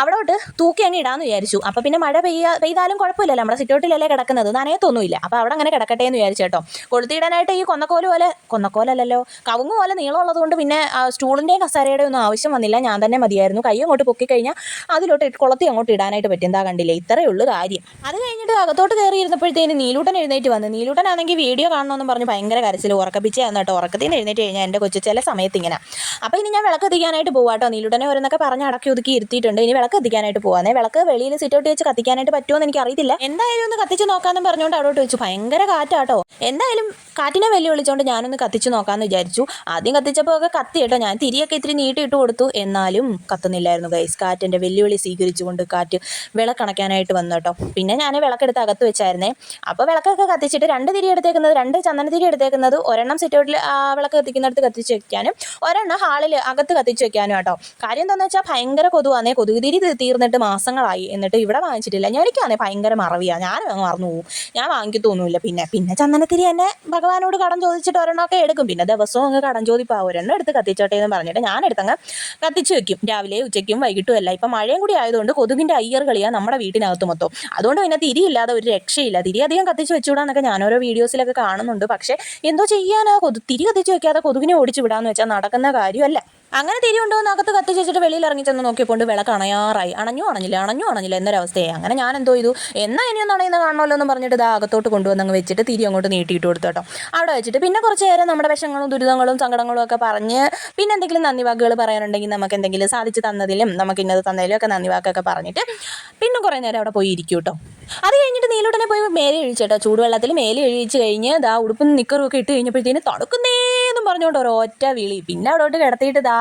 അവിടോട്ട് തൂക്കി അങ്ങ് ഇടാന്ന് വിചാരിച്ചു. അപ്പോൾ പിന്നെ മഴ പെയ്യാ പെയ്താലും കുഴപ്പമില്ലല്ലോ. നമ്മുടെ സിറ്റോട്ടിലല്ലേ കിടക്കുന്നത്. നനയത്തൊന്നുമില്ല. അപ്പോൾ അവിടെ അങ്ങനെ കിടക്കട്ടെ എന്ന് വിചാരിച്ചു കേട്ടോ. കൊളുത്തിയിടാനായിട്ട് ഈ കൊന്നക്കോൽ പോലെ കൊന്നക്കോലല്ലല്ലോ. കവുങ്ങ് പോലെ നീളമുള്ളത് കൊണ്ട് പിന്നെ സ്റ്റൂളിന്റെയും കസേരയുടെയും ഒന്നും ആവശ്യം വന്നില്ല. ഞാൻ തന്നെ മതിയായിരുന്നു. കൈ അങ്ങോട്ട് പൊക്കി കഴിഞ്ഞാൽ അതിലോട്ട് കൊളുത്തി അങ്ങോട്ട് ഇടാനായിട്ട് പറ്റും. എന്താ കണ്ടില്ലേ? ഇത്രയേ ഉള്ളൂ കാര്യം. അത് കഴിഞ്ഞിട്ട് അകത്തോട്ട് കയറി ഇരുന്നപ്പോഴത്തേന് നീലൂട്ടൻ എഴുന്നേറ്റ് വന്ന്. നീലൂട്ടനാണെങ്കിൽ വീഡിയോ കാണണമെന്ന് പറഞ്ഞ് ഭയങ്കര കരച്ചിൽ. ഉറക്കപ്പിച്ചായിരുന്നു കേട്ടോ. ഉറക്കത്തിൽ എഴുന്നേറ്റ് കഴിഞ്ഞാൽ എന്റെ കൊച്ചു ചില സമയത്ത് ഇങ്ങനെ. അപ്പോൾ ഇനി ഞാൻ വിളക്ക് എത്തിക്കാനായിട്ട് പോവാട്ടോ നീലൂട്ടനെ ഓരോന്നൊക്കെ പറഞ്ഞ് അടക്കി ഒതുക്കി ഇരുത്തിയിട്ടുണ്ട്. ഇനി വിളക്ക് കത്തിക്കാനായിട്ട് പോവാന്നേ. വിളക്ക് വെളിയിൽ സിറ്റൗട്ട് വെച്ച് കത്തിക്കാനായിട്ട് പറ്റുമോ എന്ന് എനിക്ക് അറിയില്ല എന്തായാലും ഒന്ന് കത്തിച്ച് നോക്കാന്ന് പറഞ്ഞുകൊണ്ട് അവിടോട്ട് വെച്ചു ഭയങ്കര കാറ്റാട്ടോ. എന്തായാലും കാറ്റിനെ വെല്ലു വിളിച്ചോണ്ട് ഞാനൊന്ന് കത്തിച്ച് നോക്കാന്ന് വിചാരിച്ചു. ആദ്യം കത്തിച്ചപ്പോൾ ഒക്കെ കത്തി കേട്ടോ. ഞാൻ തിരിയൊക്കെ ഇത്തിരി നീട്ടിയിട്ട് കൊടുത്തു. എന്നാലും കത്തുന്നില്ലായിരുന്നു ഗൈസ് കാറ്റിന്റെ വെല്ലുവിളി സ്വീകരിച്ചുകൊണ്ട് കാറ്റ് വിളക്കണയ്ക്കാനായിട്ട് വന്നു കേട്ടോ. പിന്നെ ഞാൻ വിളക്കെടുത്ത് അകത്ത് വെച്ചായിരുന്നേ. അപ്പോൾ വിളക്കൊക്കെ കത്തിച്ചിട്ട് രണ്ട് തിരി എടുത്തേക്കുന്നത് രണ്ട് ചന്ദന തിരി എടുത്തേക്കുന്നത് ഒരെണ്ണം സിറ്റൗട്ടിൽ വിളക്ക് കത്തിക്കുന്നിടത്ത് കത്തിച്ച് വെക്കാനും ഒരെണ്ണം ഹാളിൽ അകത്ത് കത്തിച്ച് വെക്കാനും കേട്ടോ കാര്യം എന്താണെന്ന് വെച്ചാൽ ഭയങ്കര കൊതുവാന്നേ. കൊതുക് തീ- തീർന്നിട്ട് മാസങ്ങളായി എന്നിട്ട് ഇവിടെ വാങ്ങിച്ചിട്ടില്ല. ഞാൻ എനിക്കാണെ ഭയങ്കര മറവിയാണ് ഞാനും അങ്ങ് മറന്നു പോകും ഞാൻ വാങ്ങിക്കത്തൊന്നുമില്ല. പിന്നെ പിന്നെ ചന്ദനത്തിരി എന്നെ ഭഗവാനോട് കടം ചോദിച്ചിട്ട് ഒരെണ്ണമൊക്കെ എടുക്കും. പിന്നെ ദിവസവും അങ്ങ് കടം ചോദിപ്പാ. ഒരെണ്ണം എടുത്ത് കത്തിച്ചോട്ടെ എന്ന് പറഞ്ഞിട്ട് ഞാൻ എടുത്തങ്ങ് കത്തിച്ച് വെക്കും. രാവിലെ ഉച്ചയ്ക്കും വൈകിട്ടും അല്ല ഇപ്പം മഴയും കൂടി ആയതുകൊണ്ട് കൊതുകിന്റെ അയ്യർ കളിയാണ് നമ്മുടെ വീട്ടിനകത്ത് മൊത്തം. അതുകൊണ്ട് പിന്നെ തിരിയില്ലാതെ ഒരു രക്ഷയില്ല. തിരി അധികം കത്തിച്ച് വെച്ചുവിടാന്നൊക്കെ ഞാൻ ഓരോ വീഡിയോസിലൊക്കെ കാണുന്നുണ്ട്. പക്ഷേ എന്തോ ചെയ്യാനാ കൊതു തിരി കത്തിച്ച് വെക്കാതെ കൊതുകിനെ ഓടിച്ചു വിടാന്ന് വെച്ചാൽ നടക്കുന്ന കാര്യമല്ല. അങ്ങനെ തിരി കൊണ്ടുവന്ന് അകത്ത് കത്തി വെച്ചിട്ട് വെളിയിൽ ഇറങ്ങി ചെന്ന് നോക്കിയപ്പോൾ വിളക്ക് അണയാറായി. അണഞ്ഞു അണഞ്ഞില്ല അണഞ്ഞു അണഞ്ഞില്ല എന്നൊരവസ്ഥയായി. അങ്ങനെ ഞാൻ എന്തോ ചെയ്തു എന്നാ ഇനി ഒന്ന് അണയുന്ന കാണണമല്ലോ എന്ന് പറഞ്ഞിട്ട് ഇതാ അകത്തോട്ട് കൊണ്ടുവന്ന് അങ്ങ് വെച്ചിട്ട് തിരി അങ്ങോട്ട് നീട്ടിയിട്ട് കൊടുത്തു കേട്ടോ. അവിടെ വെച്ചിട്ട് പിന്നെ കുറച്ച് നേരം നമ്മുടെ വിഷങ്ങളും ദുരിതങ്ങളും സങ്കടങ്ങളും ഒക്കെ പറഞ്ഞ് പിന്നെ എന്തെങ്കിലും നന്ദി വാക്കുകൾ പറയാനുണ്ടെങ്കിൽ നമുക്ക് എന്തെങ്കിലും സാധിച്ചു തന്നതിലും നമുക്ക് ഇന്നത് തന്നതിലും ഒക്കെ നന്ദി വാക്കൊക്കെ പറഞ്ഞിട്ട് പിന്നെ കുറേ നേരം അവിടെ പോയി ഇരിക്കും കേട്ടോ. അത് കഴിഞ്ഞിട്ട് നീലോട്ടനെ പോയി മേലെ എഴുതിച്ചേട്ടോ ചൂടുവെള്ളത്തിൽ മേലെ എഴുതിച്ച് കഴിഞ്ഞ് ദാ ഉടുപ്പും നിക്കറും ഒക്കെ ഇട്ട് കഴിഞ്ഞപ്പോഴത്തേന് തണുക്കുന്നേന്നും പറഞ്ഞുകൊണ്ട് ഒറ്റ വിളി. പിന്നെ അവിടോട്ട് കിടത്തിയിട്ട് ദാ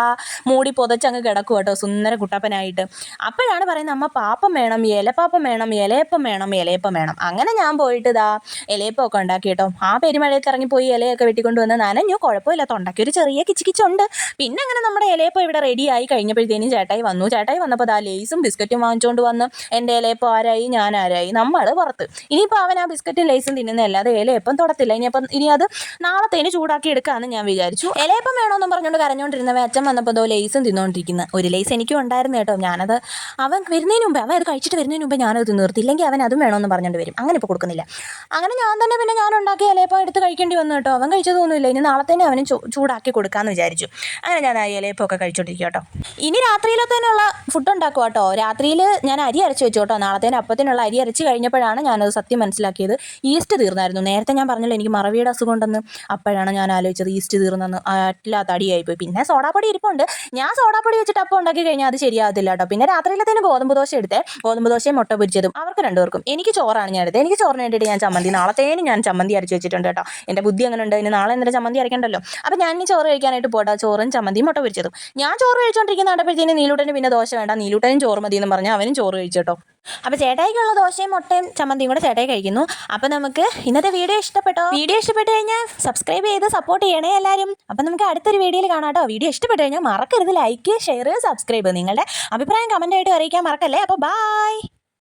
മൂടി പുതച്ചങ്ങ് കിടക്കും കേട്ടോ സുന്ദര കുട്ടപ്പനായിട്ട്. അപ്പോഴാണ് പറയുന്നത് അമ്മ പാപ്പം വേണം ഇലപ്പാപ്പം വേണം ഇലയപ്പം വേണം ഇലയപ്പം വേണം. അങ്ങനെ ഞാൻ പോയിട്ട് ദാ ഇലയപ്പം ഒക്കെ ഉണ്ടാക്കി കേട്ടോ ആ പെരുമഴയത്ത് ഇറങ്ങിപ്പോയി ഇലയൊക്കെ വെട്ടിക്കൊണ്ട് വന്ന് നനഞ്ഞു. കുഴപ്പമില്ല തൊണ്ടയ്ക്ക് ഒരു ചെറിയ കിച്ചിക്കിച്ചുണ്ട് പിന്നെ അങ്ങനെ നമ്മുടെ ഇലയപ്പം ഇവിടെ റെഡിയായി കഴിഞ്ഞപ്പോഴത്തേനും ചേട്ടായി വന്നു. ചേട്ടായി വന്നപ്പോൾ ദാ ലേസും ബിസ്ക്കറ്റും വാങ്ങിച്ചുകൊണ്ട് വന്ന് എന്റെ ഇലയപ്പം ആരായി ഞാൻ ആരായി നമ്മൾ പുറത്ത്. ഇനിയിപ്പോൾ അവൻ ആ ബിസ്ക്കറ്റും ലേസും തിന്നുന്നതല്ലാതെ ഇലയപ്പം തൊടത്തില്ല. ഇനിയപ്പം ഇനി അത് നാളത്തേന് ചൂടാക്കി എടുക്കാമെന്ന് ഞാൻ വിചാരിച്ചു. ഇലയപ്പം വേണമെന്നും പറഞ്ഞുകൊണ്ട് കരഞ്ഞുകൊണ്ടിരുന്നവ അച്ഛൻ വന്നപ്പോൾ അതോ ലേസും തിന്നുകൊണ്ടിരിക്കുന്നത് ഒരു ലേസ് എനിക്കും ഉണ്ടായിരുന്നു കേട്ടോ. ഞാനത് അവൻ വരുന്നതിന് മുമ്പ് അവൻ അത് കഴിച്ചിട്ട് വരുന്നതിന് മുമ്പ് ഞാനത് തിന്നു ഇല്ലെങ്കിൽ അവൻ അതും വേണമെന്ന് പറഞ്ഞുകൊണ്ട് വരും. അങ്ങനെ ഇപ്പോൾ കൊടുക്കുന്നില്ല. അങ്ങനെ ഞാൻ തന്നെ പിന്നെ ഞാൻ ഉണ്ടാക്കിയ ഇലയപ്പം എടുത്ത് കഴിക്കേണ്ടി വന്നു കേട്ടോ. അവൻ കഴിച്ചതൊന്നുമില്ല. ഇനി നാളെ തന്നെ അവന് ചൂടാക്കി കൊടുക്കാമെന്ന് വിചാരിച്ചു. അങ്ങനെ ഞാൻ ആ ഇലയപ്പം ഒക്കെ കഴിച്ചോണ്ടിരിക്കും കേട്ടോ. ഇനി രാത്രിയിലത്തേനുള്ള ഫുഡ് ഉണ്ടാക്കുക കേട്ടോ. രാത്രിയിൽ ഞാൻ അരി അരച്ച് വെച്ചു കേട്ടോ. നാളത്തേന് അപ്പത്തിനുള്ള അരി അരച്ച് കഴിഞ്ഞപ്പോഴാണ് ഞാനത് സത്യം മനസ്സിലാക്കിയത്. ഈസ്റ്റ് തീർന്നായിരുന്നു. നേരത്തെ ഞാൻ പറഞ്ഞല്ലോ എനിക്ക് മറവിയുടെ അസുഖം ഉണ്ടെന്ന്. അപ്പോഴാണ് ഞാൻ ആലോചിച്ചത് ഈസ്റ്റ് തീർന്നെന്ന് അല്ലാത്ത അടിയായിപ്പോയി പിന്നെ സോഡാപ്പൊടി ഇരിപ്പുണ്ട്. ഞാൻ സോഡാപ്പൊടി വെച്ചിട്ട് അപ്പം ഉണ്ടാക്കി കഴിഞ്ഞാൽ അത് ശരിയാകത്തില്ല കേട്ടോ. പിന്നെ രാത്രിയിലത്തേന് ഗോതമ്പ് ദോശ എടുത്തേ. ഗോതമ്പ് ദോശയും മുട്ട പൊരിച്ചതും അവർക്ക് രണ്ടുപേർക്കും. എനിക്ക് ചോറാണ് ഞാൻ എടുത്തത്. എനിക്ക് ചോറിന് വേണ്ടിയിട്ട് ഞാൻ ചമ്മന്തി നാളത്തേനും ഞാൻ ചമ്മന്തി അരച്ച് വെച്ചിട്ടുണ്ട് കേട്ടോ. എന്റെ ബുദ്ധി അങ്ങനെ ഉണ്ട്. ഇനി നാളെ എന്തെങ്കിലും ചമ്മന്തി അരയ്ക്കണ്ടല്ലോ അപ്പം ഞാൻ ഇനി ചോറ് കഴിക്കാനായിട്ട് പോട്ടെ. ചോറും ചമ്മന്തി മുട്ട പൊരിച്ചതും. ഞാൻ ചോറ് കഴിച്ചുകൊണ്ടിരിക്കുന്ന കണ്ടപ്പോഴത്തേന് നീലൂട്ടന് പിന്നെ ദോശ വേണ്ട. നീലൂട്ടനും ചോറ് മതി എന്ന് പറഞ്ഞാൽ അവനും ചോറ് കഴിച്ചോട്ടോ അപ്പൊ അപ്പോൾ ചേട്ടായിക്കുള്ള ദോശയും മുട്ടയും ചമ്മന്തിയും കൂടെ ചേട്ടായി കഴിക്കുന്നു. അപ്പോൾ നമുക്ക് ഇന്നത്തെ വീഡിയോ ഇഷ്ടപ്പെട്ടോ? വീഡിയോ ഇഷ്ടപ്പെട്ട് കഴിഞ്ഞാൽ സബ്സ്ക്രൈബ് ചെയ്ത് സപ്പോർട്ട് ചെയ്യണേ എല്ലാവരും അപ്പോൾ നമുക്ക് അടുത്തൊരു വീഡിയോയിൽ കാണാം കേട്ടോ. വീഡിയോ ഇഷ്ടപ്പെട്ട് കഴിഞ്ഞാൽ മറക്കരുത്. ലൈക്ക് ഷെയർ സബ്സ്ക്രൈബ് നിങ്ങളുടെ അഭിപ്രായം കമന്റ് ആയിട്ട് അറിയിക്കാൻ മറക്കല്ലേ? അപ്പോൾ ബായ്